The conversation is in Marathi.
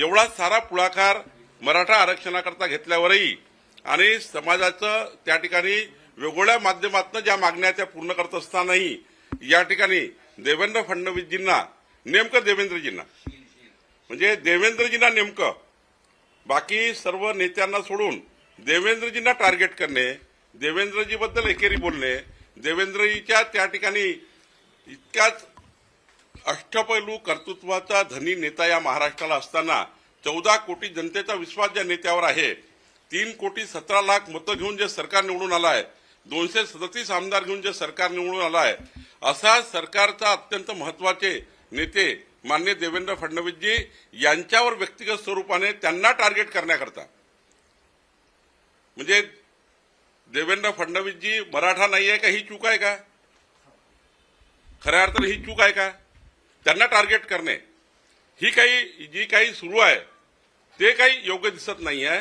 एवढा सारा पुढाकार मराठा आरक्षणाकरता घेतल्यावरही आणि समाजाचं त्या ठिकाणी वेगवेगळ्या माध्यमातून ज्या मागण्या त्या पूर्ण करत असतानाही या ठिकाणी देवेंद्र फडणवीसजींना नेमकं देवेंद्रजींना. म्हणजे देवेंद्रजींना नेमकं बाकी सर्व नेत्यांना सोडून देवेंद्रजींना टार्गेट करणे देवेंद्रजीबद्दल एकेरी बोलणे देवेंद्रजीच्या त्या ठिकाणी इतक्याच अष्टपैलू कर्तृत्वाचा धनी नेता या महाराष्ट्राला असताना चौदा कोटी जनतेचा विश्वास ज्या नेत्यावर आहे तीन कोटी सतरा लाख मतं घेऊन जे सरकार निवडून आलं आहे दोनशे सदतीस आमदार घेऊन जे सरकार निवडून आलं आहे असा सरकारचा अत्यंत महत्त्वाचे नेते मान्य देवेंद्र फडणवीसजी यांच्यावर व्यक्तिगत स्वरूपाने त्यांना टार्गेट करण्याकरता. म्हणजे देवेंद्र फडणवीसजी मराठा नाही आहे का ही चूक आहे का? खऱ्या अर्थाने ही चूक आहे का? त्यांना टार्गेट करणे. ही काही जी काही सुरू आहे ते काही योग्य दिसत नाही आहे